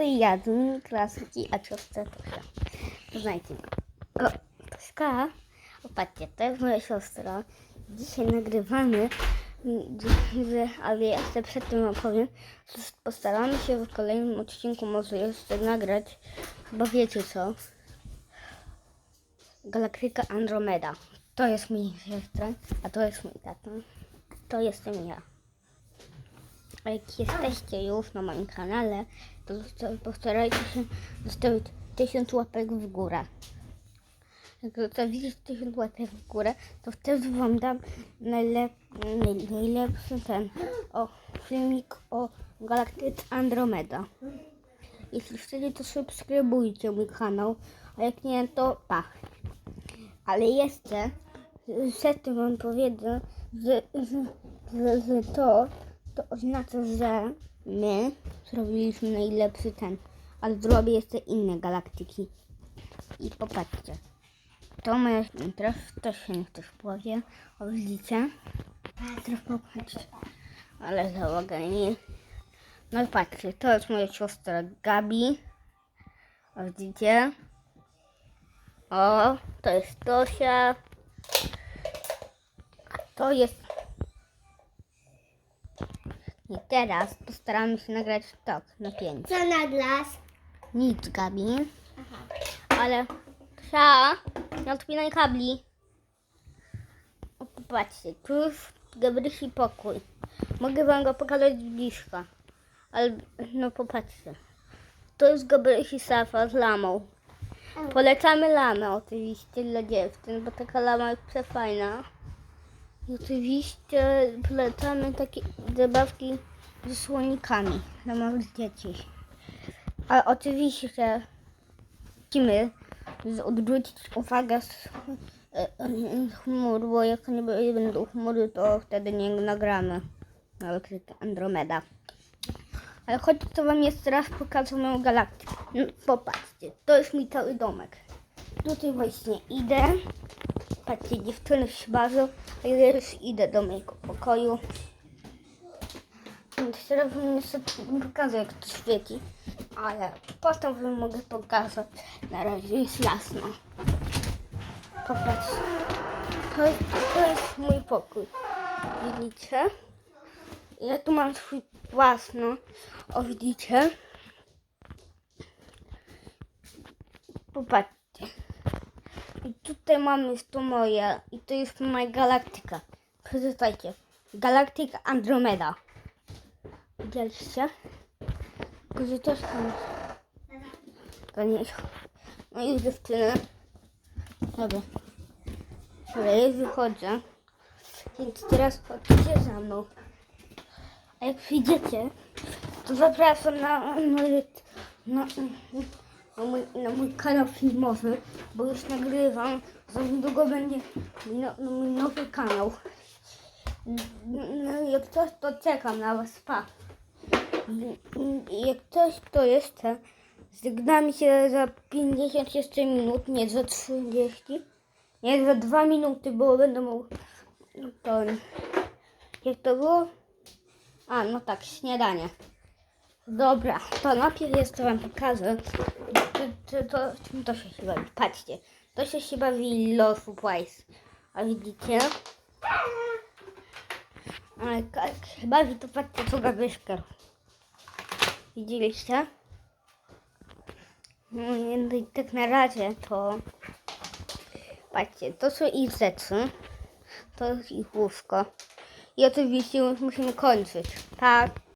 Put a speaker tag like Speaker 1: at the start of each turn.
Speaker 1: Nimi klasyki, a ciostra Tosia. Poznajcie mnie. O, Tośka. O, patrzcie, to jest moja siostra. Dzisiaj nagrywamy, ale jeszcze przed tym opowiem. Postaramy się w kolejnym odcinku może jeszcze nagrać, bo wiecie co? Galaktyka Andromeda. To jest mój siostra, a to jest mój tata. To jestem ja. A jak jesteście już na moim kanale, to postarajcie się zostawić 1000 łapek w górę. Jak zostawicie 1000 łapek w górę, to wtedy wam dam najlep naj- najlepszy ten o, filmik o Galaktyce Andromeda. Jeśli chcecie, to subskrybujcie mój kanał, a jak nie, to pa. Ale jeszcze przed tym wam powiedzę, że, że, że, że to, to oznacza, że my zrobiliśmy najlepszy ten, ale zrobię jeszcze inne galaktyki. I popatrzcie. To moja teraz też się ktoś powie. O widzicie? Teraz popatrzcie. Ale załoganie. No i patrzcie, to jest moja siostra Gabi. O widzicie? O, to jest Tosia. To jest... I teraz postaramy się nagrać tak na pięć.
Speaker 2: Co na glas?
Speaker 1: Nic, Gabi. Ale... Tosia, nie odpinaj kabli. O, popatrzcie, tu jest Gabrysi pokój. Mogę wam go pokazać z bliska. Ale, no popatrzcie. To jest Gabrysi safa z lamą. Polecamy lamę oczywiście dla dziewczyn, bo taka lama jest przefajna. Oczywiście polecamy takie zabawki ze słonikami dla małych dzieci. A oczywiście musimy odwrócić uwagę z, e, chmur, bo jak nie będą chmury, to wtedy nie nagramy na elektrykę Andromeda. Ale choć to wam jeszcze raz pokażę moją galaktykę. No, popatrzcie, to jest mój cały domek. Tutaj właśnie idę. Patrzcie, dziewczyny się bawią, a ja już idę do mojego pokoju. Teraz wam pokażę jak to świeci, ale potem wam mogę pokazać. Na razie jest jasno. Popatrzcie. To, to jest mój pokój. Widzicie? Ja tu mam swój własny. O, widzicie? Popatrzcie. I tutaj mamy to moje. I to jest moja galaktyka. Przeczytajcie. Galaktyka Andromeda. Widzieliście? Że też tam To nie No i dziewczyny. Dobra. Dobra, ja wychodzę. Więc teraz chodźcie za mną. A jak przyjdziecie, to zapraszam na mój, na, na, mój, na mój kanał filmowy, bo już nagrywam. Za niedługo będzie no, no, mój nowy kanał. No, jak coś, to czekam na was. Pa. Jak coś, to jeszcze żegnamy się za 50 jeszcze minut, nie za 30. Nie za 2 minuty, bo będą to. Jak to było? A, no tak, śniadanie. Dobra, to najpierw jeszcze wam pokażę. To, to, czym to się się bawi? Patrzcie, to się się bawi Lost Wise. A widzicie? Ale się bawi, to patrzcie, co Gabyszka. Widzieliście? No i i tak na razie to... Patrzcie, to są ich rzeczy. To jest ich łóżko. I oczywiście już musimy kończyć. Tak.